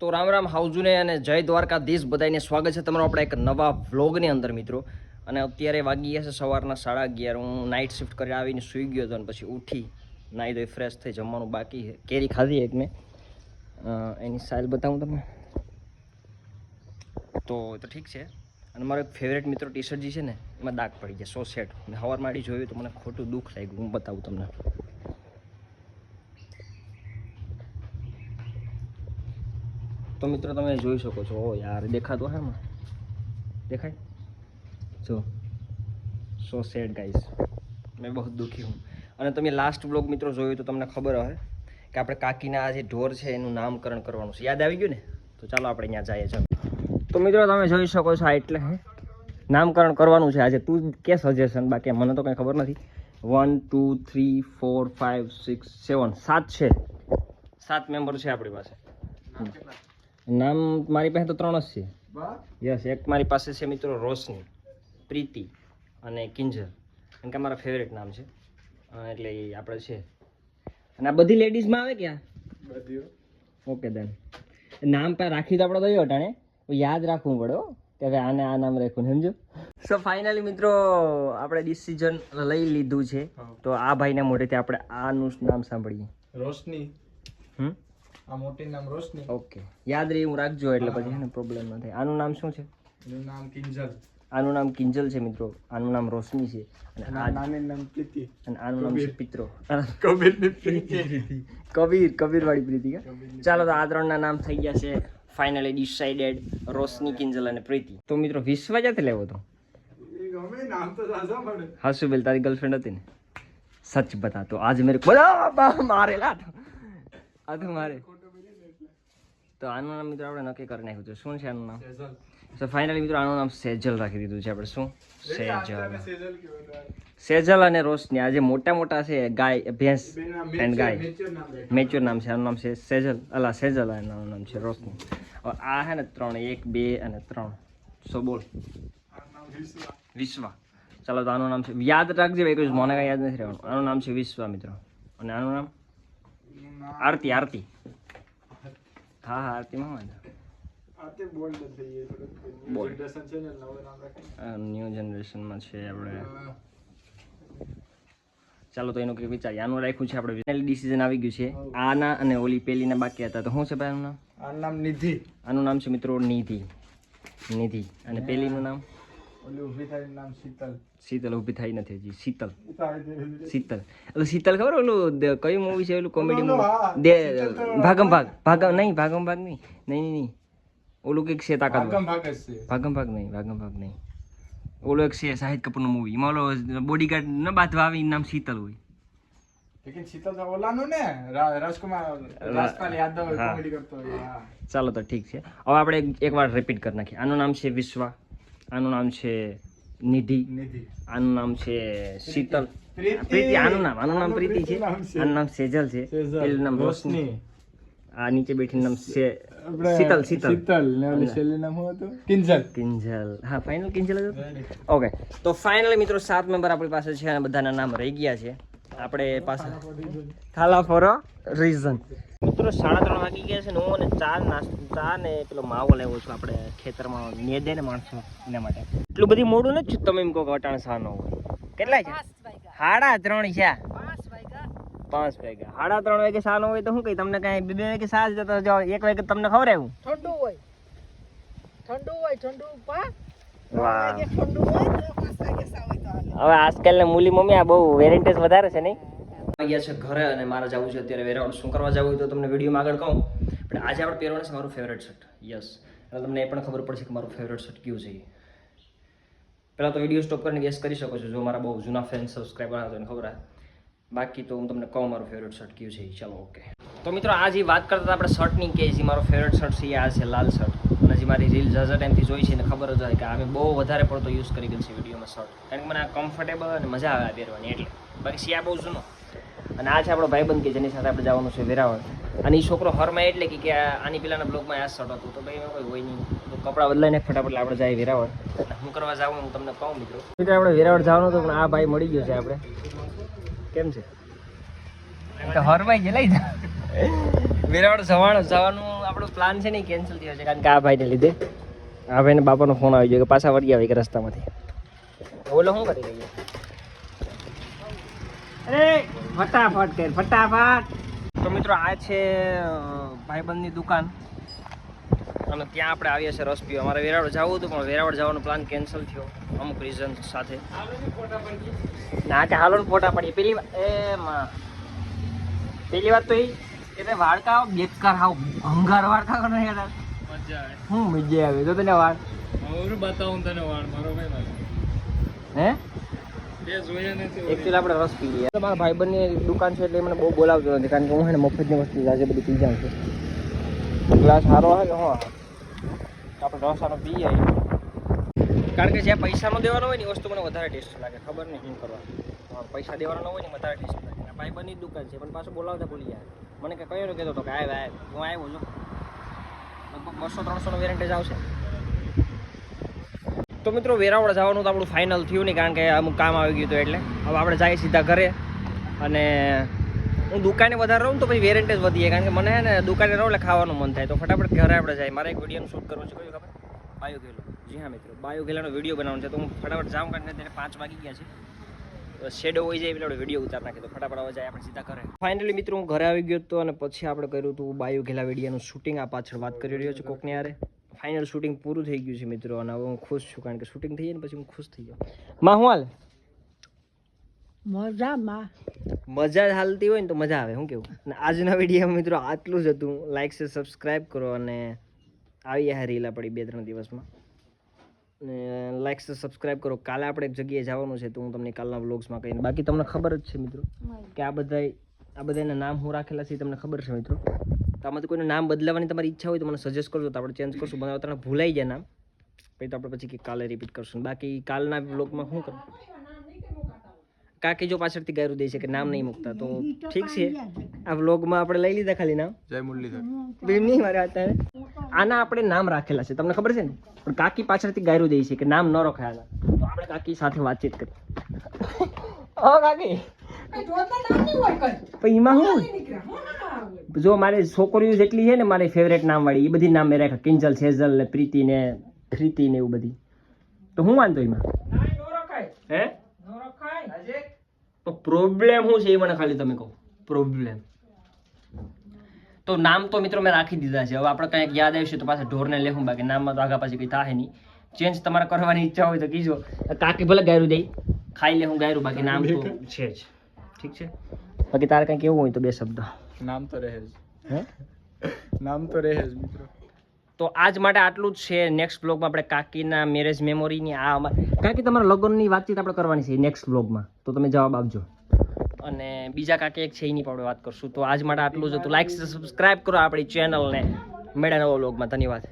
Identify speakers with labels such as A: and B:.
A: તો રામ રામ, હાઉજુને અને જય દ્વારકાધીશ બધાને સ્વાગત છે તમારો આપણા એક નવા વ્લોગની અંદર, મિત્રો. અને અત્યારે વાગી ગયા છે સવારના સાડા અગિયાર. હું નાઇટ શિફ્ટ કરી આવીને સૂઈ ગયો હતો અને પછી ઉઠી, નાહી ધોઈ ફ્રેશ થઈ જમવાનું બાકી કેરી ખાધી એક મેં. એની સાઇલ બતાવું તમને. તો તો ઠીક છે. અને મારો એક ફેવરેટ મિત્રો ટી શર્ટ જે છે ને, એમાં દાગ પડી ગયા, સો સેટ. મેં હવાર માડી જોયું તો મને ખોટું દુઃખ લાગ્યું. હું બતાવું તમને. તો મિત્રો તમે જોઈ શકો છો. યાર, દેખાતો હે દેખાય? જો. સો સેડ ગાઈસ મેં બહુ દુઃખી હું. અને તમે લાસ્ટ બ્લોગ મિત્રો જોયું તો તમને ખબર હોય કે આપણે કાકીના આ જે ઢોર છે એનું નામકરણ કરવાનું છે. યાદ આવી ગયું ને? તો ચાલો આપણે ત્યાં જઈએ, ચાલો. તો મિત્રો તમે જોઈ શકો છો આ એટલે નામકરણ કરવાનું છે આજે. તું કે સજેશન બાકી મને તો કંઈ ખબર નથી. One two three four five six seven સાત છે. સાત મેમ્બર છે આપણી પાસે. નામ મારી પાસે તો ત્રણ જ છે. યસ એક મારી પાસે છે મિત્રો રોશની પ્રીતિ અને કિંજલ. કારણ કે મારા ફેવરેટ નામ છે. એટલે એ આપણે છે. અને આ બધી લેડીઝમાં આવે ક્યાં? ઓકે દેન નામ પર રાખી તો આપણે દયો અટાણે. યાદ રાખવું પડે હો કે હવે આને આ નામ રાખ્યું સમજો? સો ફાઇનલી મિત્રો આપણે ડિસિઝન લઈ લીધું છે. તો આ ભાઈના મોઢેથી આપણે આનું નામ સાંભળીએ.
B: રોશની.
A: હમ?
B: આ મોટી નામ રોશની.
A: ઓકે. યાદ રહી હું રાખજો એટલે પછી એને પ્રોબ્લેમ ન થાય. આનું નામ શું છે?
B: એનું નામ કિંજલ.
A: આનું નામ કિંજલ છે મિત્રો. આનું નામ રોશની છે. અને
B: અને નામ પ્રીતિ.
A: અને આનું નામ છે પિત્રો.
B: કબીરની પ્રીતિ.
A: કબીર કબીર વાળી પ્રીતિ કા? ચાલો તો આ ત્રણના નામ થઈ ગયા છે. ફાઇનલી ડિસાઇડેડ રોશની કિંજલ અને પ્રીતિ. તો મિત્રો વિશ્વ જાતે લેવો તો?
B: એ બેલ નામ તો સાચા
A: તારી ગર્લફ્રેન્ડ હતી ને? સચ બતા તો આજ મેરે મારેલા આ તો મારે. તો આનું નામ મિત્રો આપણે નક્કી કરી નાખ્યું હતું શું છે આનું નામ? તો ફાઇનલી મિત્રો આનું નામ સેજલ રાખી દીધું છે આપણે. શું? સેજલ.
B: સેજલ
A: અને રોશની આ જે મોટા મોટા છે ગાય ભેંસ એન્ડ ગાય.
B: મેચ્યોર નામ
A: છે. આનું નામ છે સેજલ. અલા સેજલ અને આનું નામ છે રોશની. આ છે ને ત્રણ એક બે અને ત્રણ. સો બોલ.
B: વિશ્વા.
A: વિશ્વા. ચાલો તો આનું નામ છે. યાદ રાખજે ભાઈ કોઈ મને કાંઈ યાદ નથી રહેવાનું. આનું નામ છે વિશ્વા મિત્રો. અને આનું નામ આરતી આરતી. હા હા આરતીમાં વાંધો.
B: આ તે બોલ્ડ થઈ ગઈ થોડુંક
A: Bold.
B: જનરેશન છે ને નવું નામ રાખે
A: ન્યૂ જનરેશનમાં છે આપણે. ચાલો તો એનું કંઈક વિચારીએ આનું રાખ્યું છે આપણે. ફાઇનલ ડિસિઝન આવી ગયું છે. આના અને ઓલી પેલીના બાકી હતા. તો શું છે ભાઈ આનું નામ?
B: આનું નામ નિધિ.
A: આનું નામ છે મિત્રો નિધિ. નિધિ. અને પેલીનું નામ?
B: ઓલી ઊભી થાય નામ શીતલ.
A: શીતલ ઊભી થઈ નથી હજી શીતલ. શીતલ. એટલે શીતલ ખબર ઓલું કયું મૂવી છે ઓલું કોમેડી મૂવી દે ભાગમ ભાગ. ભાગમ નહીં ભાગમ ભાગ નહીં. નહીં નહીં ઓલું કંઈક છે તાકાત
B: ભાગમ ભાગ છે.
A: ભાગમ ભાગ નહીં ભાગમ ભાગ નહીં. ઓલો એક છે શાહિદ કપૂરનું મૂવી એમાં ઓલો બોડીગાર્ડ ન બાંધવા આવે નામ શીતલ હોય.
B: લેકિન શીતલ તો ઓલાનું ને? રાજકુમાર રાજપાલ યાદવ કોમેડી કરતો
A: ચાલો તો ઠીક છે. હવે આપણે એક- એકવાર રિપીટ કરી નાખીએ. આનું નામ છે વિશ્વા. આનું નામ છે નિધિ. આનું નામ છે શીતલ.
B: પ્રીતિ.
A: આનું નામ આનું નામ પ્રીતિ છે. આનું નામ સેજલ છે. એનું નામ રોશની. આ નીચે બેઠી નામ છે શીતલ શીતલ.
B: શીતલ. ને ઓલી શેલી નામ શું હતું? કિંજલ.
A: કિંજલ. હા ફાઇનલ કિંજલ હતું? ઓકે તો ફાઇનલી મિત્રો સાત મેમ્બર આપણી પાસે છે અને બધાના નામ રહી ગયા છે. આપણે પાછા. થાલા ફોર રીઝન મિત્રો સાડા ત્રણ વાગી ગયા છે ને હું અને ચા નાસ્તો ચા ને પેલો માવો લેવો છું આપણે ખેતરમાં ને દે ને માણસો એના માટે. એટલું બધી મોડું નથી છું તમે એમ કહો કે અટાણ સા ન હોય. કેટલા છે? સાડા ત્રણ છે. પાંચ વાગ્યા. સાડા ત્રણ વાગે સા ન હોય તો શું કહી તમને કાંઈ બે વાગે સા જ જતા જાઓ. એક વાગે તમને ખબર આવ્યું
C: ઠંડુ હોય. ઠંડુ હોય ઠંડુ પા
A: વાહ.
C: ઠંડુ હોય તો પાંચ વાગે સા હોય તો હાલે
A: હવે આજકાલની મૂલી મમ્મી આ બહુ વેરેન્ટેજ વધારે છે નહીં? ગયા છે ઘરે અને મારે જવું છે અત્યારે વેરાવળ. શું કરવા જવું તો તમને વિડીયોમાં આગળ કહું. પણ આજે આપણે પહેરવાનું છે મારું ફેવરેટ શર્ટ યસ એટલે તમને એ પણ ખબર પડશે કે મારું ફેવરેટ શર્ટ કયું છે પહેલાં તો વીડિયો સ્ટોપ કરીને ગેસ કરી શકો છો, જો મારા બહુ જૂના ફેન સબસ્ક્રાઈબર હતા એને ખબર આવે બાકી તો હું તમને કહું મારું ફેવરેટ શર્ટ કયું છે ચાલો ઓકે તો મિત્રો, આ જે વાત કરતા આપણે શર્ટની કે જે મારો ફેવરેટ શર્ટ છે આ છે લાલ શર્ટ મારી રીલ ઝાઝા ટાઈમથી જોઈ છે ને ખબર જ હોય કે આ બહુ વધારે પડતો યુઝ કરી ગયેલ છે વિડીયોમાં શર્ટ કારણ કે મને આ કમ્ફર્ટેબલ અને મજા આવે આ પહેરવાની એટલે. બાકી શિયા બહુ જૂનો. અને આ છે આપણો ભાઈબંધ કે જેની સાથે આપણે જવાનું છે વેરાવળ. અને એ છોકરો હરમાં એટલે કે કે આની પેલાના બ્લોગમાં આ શર્ટ હતું. તો ભાઈ એમાં કોઈ હોય નહીં. તો કપડાં બદલાઈને ફટાફટ આપણે જાય વેરાવળ. હું કરવા જાઉં હું તમને કહું મિત્રો. મિત્રો આપણે વેરાવળ જવાનું હતું પણ આ ભાઈ મળી ગયો છે આપણે. કેમ છે? તો હરમાઈ ગયા લઈ જા. વેરાવળ જવાનું જવાનું પ્લાન છે ને કેન્સલ થયો છે કારણ કે આ ભાઈને લીધે. આ ભાઈને બાપાનો ફોન આવી ગયો કે પાછા વળી આવે કે રસ્તામાંથી. ઓલો શું કરી રહ્યો? અરે ફટાફટ કર ફટાફટ. તો મિત્રો આ છે ભાઈબંધની દુકાન. અને ત્યાં આપણે આવીએ છીએ રસ પીવા. અમારે વેરાવળ જવું હતું પણ વેરાવળ જવાનો પ્લાન કેન્સલ થયો. અમુક રીઝન સાથે. ના કે હાલો ફોટા પડીએ. પેલી એ પેલી વાત તો એ કે વાડકા બેકાર હાવ ભંગાર વાળકા કરે યાર
B: મજા આવે.
A: હું મજા આવે? તો તને વાળ.
B: હવે બતાવું તને વાળ મારો ભાઈ મારે.
A: હે?
B: તે
A: એકચ્યુઅલી આપણે રસ પી લઈએ. મારા ભાઈબંધની દુકાન છે એટલે મને બહુ બોલાવતો નથી કારણ કે હું એને મફતની વસ્તુ આજે બધી પી જાઉં છું. ગ્લાસ સારો હોય કે હા. આપણે રસ આનો પી આવીએ. કારણ કે જ્યાં પૈસાનો દેવાનો હોય ને એ વસ્તુ મને વધારે ટેસ્ટ લાગે. ખબર નહીં શું કરવા. પૈસા દેવાનો હોય ને વધારે ટેસ્ટ લાગે. ભાઈબંધની જ દુકાન છે, પણ પાછું બોલાવતા ભૂલી ગયા. મને કે કયો કહેતો હતો કે આવ આવ હું આવ્યો છું. લગભગ બસો ત્રણસોનો વેરેન્ટેજ આવશે. તો મિત્રો, વેરાવળ જવાનું તો આપણું ફાઇનલ થયું નહીં, કારણ કે અમુક કામ આવી ગયું હતું એટલે. હવે આપણે જઈએ સીધા ઘરે. અને હું દુકાને વધારે રહું તો પછી વેરેન્ટેજ વધીએ, કારણ કે મને ને દુકાને રહું એટલે ખાવાનું મન થાય. તો ફટાફટ ઘરે આપણે જાય મારે એક વિડીયોનું શૂટ કરવું છે, કયું ખબર? બાયો ગેલો જી હા મિત્રો બાયો ગેલાનો વીડિયો બનાવવાનો છે. તો હું ફટાફટ જાઉં, કારણ કે તેને પાંચ વાગી ગયા છે. શેડો હોય જાય એટલે આપણે વીડિયો ઉતાર નાખી તો ફટાફટ હવે જાય આપણે સીધા ઘરે. ફાઇનલી મિત્રો હું ઘરે આવી ગયો હતો અને પછી આપણે કર્યું હતું બાયો ઘેલા વિડીયાનું શૂટિંગ આ પાછળ વાત કરી રહ્યો છું કોકની યારે ફાઇનલ શૂટિંગ પૂરું થઈ ગયું છે મિત્રો અને હવે હું ખુશ છું કારણ કે શૂટિંગ થઈ જાય ને પછી હું ખુશ થઈ ગયો માં હું હાલ?
C: મજામાં.
A: મજા હાલતી હોય ને તો મજા આવે શું કેવું? અને આજના વીડિયો મિત્રો આટલું જ હતું. લાઈક છે સબસ્ક્રાઈબ કરો અને આવી આ રીલા પડી બે ત્રણ દિવસમાં. લાઈક સબસ્ક્રાઈબ કરો. કાલે આપણે એક જગ્યાએ જવાનું છે તો હું તમને કાલના વ્લોગ્સમાં કહીને બાકી તમને ખબર જ છે મિત્રો કે આ બધા આ બધાના નામ હું રાખેલા છે તમને ખબર છે મિત્રો. તો આમાંથી કોઈનું નામ બદલાવાની તમારી ઈચ્છા હોય તો મને સજેસ્ટ કરજો. તો આપણે ચેન્જ કરશું. બનાવતા તમને ભૂલાઈ જાય નામ. પછી તો આપણે પછી કે કાલે રિપીટ કરશું. બાકી કાલના વ્લોગમાં શું કરું? કાકી જો પાછળથી ગાયરું દે છે કે નામ નહીં મૂકતા તો ઠીક છે. આ વ્લોગમાં આપણે લઈ લીધા ખાલી નામ?
B: જય મુરલીધર.
A: નહીં મારે અત્યારે. આના આપણે નામ રાખેલા છે. તમને ખબર છે ને? પણ કાકી પાછળથી ગાયરું દે છે કે નામ ન રખાય આના. તો આપણે કાકી સાથે વાતચીત કરી ઓ કાકી. પણ એમાં શું? જો મારે છોકરીઓ જેટલી છે ને મારી ફેવરેટ નામ વાળી એ બધી નામ મેં રાખ્યા કિંજલ સેજલ ને પ્રીતિ ને પ્રીતિ ને એવું બધી. તો હું વાંધો એમાં? હે? તો પ્રોબ્લેમ શું છે એ મને ખાલી તમે કહો. પ્રોબ્લેમ તો નામ તો મિત્રો મેં રાખી દીધા છે. હવે આપણે કંઈક યાદ આવશે તો પાછા ઢોરને લેવું બાકી. નામમાં તો આગા પાછી કંઈ થાય નહીં. ચેન્જ તમારે કરવાની ઈચ્છા હોય તો કીજો. કાકી ભલે ગાયરું દઈ ખાઈ લે હું ગાયરું બાકી. નામ તો છે જ. ઠીક છે? બાકી તારે કંઈક એવું હોય તો બે શબ્દ.
B: નામ તો રહે જ.
A: હે?
B: નામ તો રહે જ મિત્રો.
A: તો આજ માટે આટલું જ છે. નેક્સ્ટ બ્લોગમાં આપણે કાકીના મેરેજ મેમોરીની આ કાકી તમારા લગ્નની વાતચીત આપણે કરવાની છે નેક્સ્ટ બ્લોગમાં તો તમે જવાબ આપજો. અને બીજા કાકી એક છે એની પણ વાત કરશું. તો આજ માટે આટલું જ હતું. લાઈક સબસ્ક્રાઇબ કરો આપણી ચેનલને મેળા નવો બ્લોગમાં ધન્યવાદ.